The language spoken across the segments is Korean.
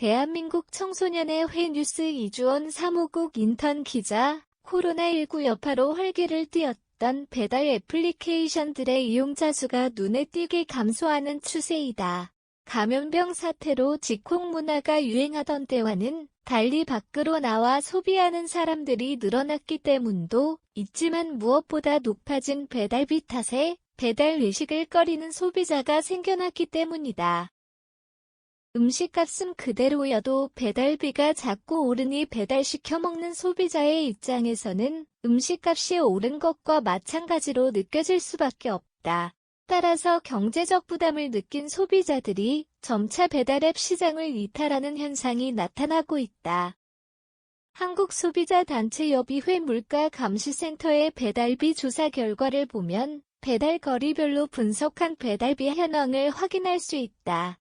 대한민국 청소년의 회 뉴스 이주원 사무국 인턴 기자, 코로나19 여파로 활기를 띠었던 배달 애플리케이션들의 이용자 수가 눈에 띄게 감소하는 추세이다. 감염병 사태로 직콕 문화가 유행하던 때와는 달리 밖으로 나와 소비하는 사람들이 늘어났기 때문도 있지만 무엇보다 높아진 배달비 탓에 배달 외식을 꺼리는 소비자가 생겨났기 때문이다. 음식값은 그대로여도 배달비가 자꾸 오르니 배달시켜 먹는 소비자의 입장에서는 음식값이 오른 것과 마찬가지로 느껴질 수밖에 없다. 따라서 경제적 부담을 느낀 소비자들이 점차 배달앱 시장을 이탈하는 현상이 나타나고 있다. 한국소비자단체협의회 물가감시센터의 배달비 조사 결과를 보면 배달 거리별로 분석한 배달비 현황을 확인할 수 있다.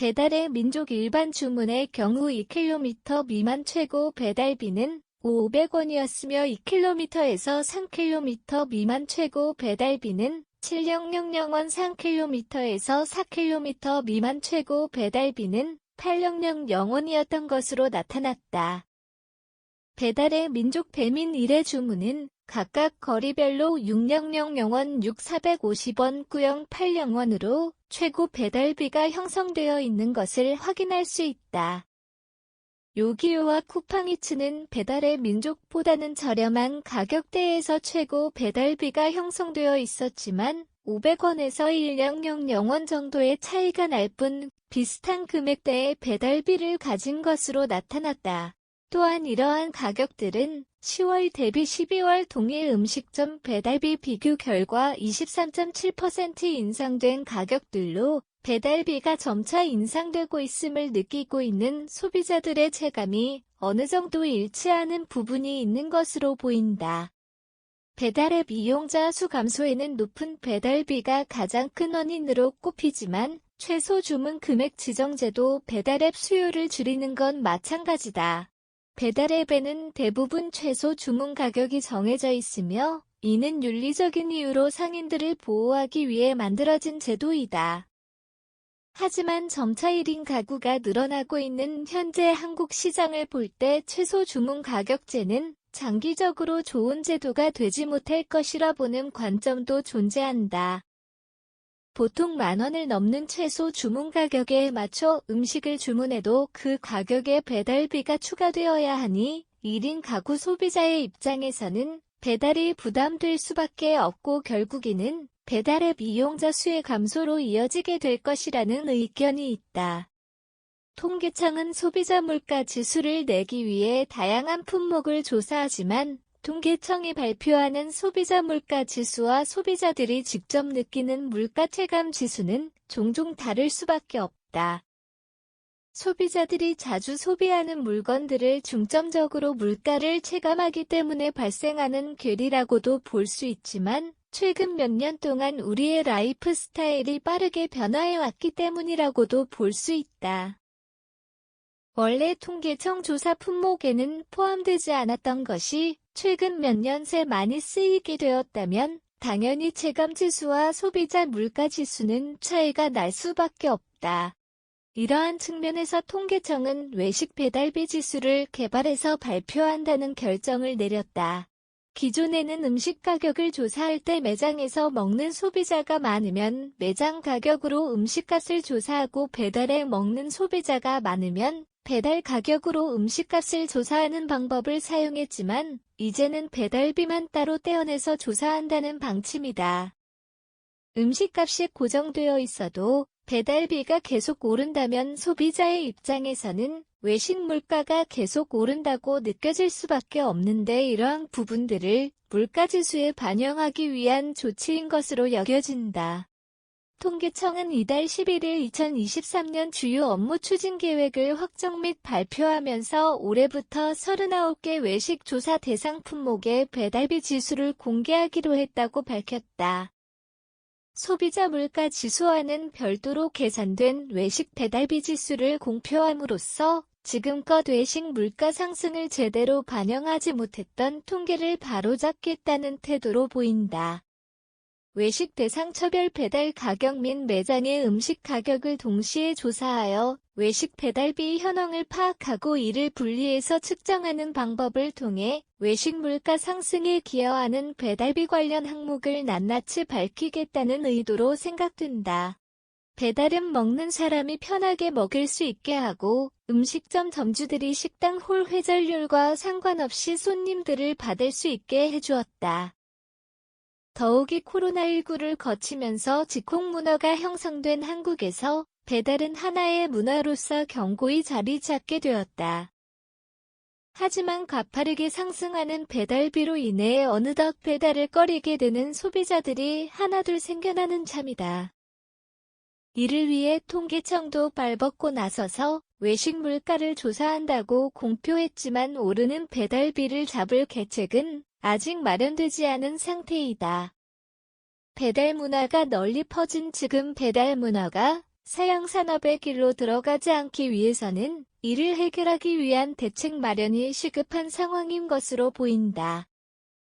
배달의 민족 일반 주문의 경우 2km 미만 최고 배달비는 500원이었으며 2km에서 3km 미만 최고 배달비는 7000원 3km에서 4km 미만 최고 배달비는 8000원이었던 것으로 나타났다. 배달의 민족 배민 1회 주문은 각각 거리별로 600영원 6450원 9080원으로 최고 배달비가 형성되어 있는 것을 확인할 수 있다. 요기요와 쿠팡이츠는 배달의 민족보다는 저렴한 가격대에서 최고 배달비가 형성되어 있었지만 500원에서 100영원 정도의 차이가 날 뿐 비슷한 금액대의 배달비를 가진 것으로 나타났다. 또한 이러한 가격들은 10월 대비 12월 동일 음식점 배달비 비교 결과 23.7% 인상된 가격들로 배달비가 점차 인상되고 있음을 느끼고 있는 소비자들의 체감이 어느 정도 일치하는 부분이 있는 것으로 보인다. 배달앱 이용자 수 감소에는 높은 배달비가 가장 큰 원인으로 꼽히지만 최소 주문 금액 지정제도 배달앱 수요를 줄이는 건 마찬가지다. 배달앱에는 대부분 최소 주문 가격이 정해져 있으며 이는 윤리적인 이유로 상인들을 보호하기 위해 만들어진 제도이다. 하지만 점차 1인 가구가 늘어나고 있는 현재 한국 시장을 볼 때 최소 주문 가격제는 장기적으로 좋은 제도가 되지 못할 것이라 보는 관점도 존재한다. 보통 만 원을 넘는 최소 주문 가격에 맞춰 음식을 주문해도 그 가격에 배달비가 추가되어야 하니 1인 가구 소비자의 입장에서는 배달이 부담될 수밖에 없고 결국에는 배달앱 이용자 수의 감소로 이어지게 될 것이라는 의견이 있다. 통계청은 소비자 물가 지수를 내기 위해 다양한 품목을 조사하지만 통계청이 발표하는 소비자 물가 지수와 소비자들이 직접 느끼는 물가 체감 지수는 종종 다를 수밖에 없다. 소비자들이 자주 소비하는 물건들을 중점적으로 물가를 체감하기 때문에 발생하는 괴리라고도 볼 수 있지만 최근 몇 년 동안 우리의 라이프 스타일이 빠르게 변화해 왔기 때문이라고도 볼 수 있다. 원래 통계청 조사 품목에는 포함되지 않았던 것이 최근 몇 년 새 많이 쓰이게 되었다면 당연히 체감지수와 소비자 물가지수는 차이가 날 수밖에 없다. 이러한 측면에서 통계청은 외식 배달비 지수를 개발해서 발표한다는 결정을 내렸다. 기존에는 음식 가격을 조사할 때 매장에서 먹는 소비자가 많으면 매장 가격으로 음식값을 조사하고 배달에 먹는 소비자가 많으면 배달 가격으로 음식값을 조사하는 방법을 사용했지만 이제는 배달비만 따로 떼어내서 조사한다는 방침이다. 음식값이 고정되어 있어도 배달비가 계속 오른다면 소비자의 입장에서는 외식 물가가 계속 오른다고 느껴질 수밖에 없는데 이러한 부분들을 물가지수에 반영하기 위한 조치인 것으로 여겨진다. 통계청은 이달 11일 2023년 주요 업무 추진 계획을 확정 및 발표하면서 올해부터 39개 외식 조사 대상 품목의 배달비 지수를 공개하기로 했다고 밝혔다. 소비자 물가 지수와는 별도로 계산된 외식 배달비 지수를 공표함으로써 지금껏 외식 물가 상승을 제대로 반영하지 못했던 통계를 바로잡겠다는 태도로 보인다. 외식 대상 처별 배달 가격 및 매장의 음식 가격을 동시에 조사하여 외식 배달비 현황을 파악하고 이를 분리해서 측정하는 방법을 통해 외식 물가 상승에 기여하는 배달비 관련 항목을 낱낱이 밝히겠다는 의도로 생각된다. 배달은 먹는 사람이 편하게 먹을 수 있게 하고 음식점 점주들이 식당 홀 회전율과 상관없이 손님들을 받을 수 있게 해주었다. 더욱이 코로나19를 거치면서 직콕 문화가 형성된 한국에서 배달은 하나의 문화로서 경고히 자리 잡게 되었다. 하지만 가파르게 상승하는 배달비로 인해 어느덧 배달을 꺼리게 되는 소비자들이 하나둘 생겨나는 참이다. 이를 위해 통계청도 발벗고 나서서 외식 물가를 조사한다고 공표했지만 오르는 배달비를 잡을 계책은 아직 마련되지 않은 상태이다. 배달 문화가 널리 퍼진 지금 배달 문화가 사양 산업의 길로 들어가지 않기 위해서는 이를 해결하기 위한 대책 마련이 시급한 상황인 것으로 보인다.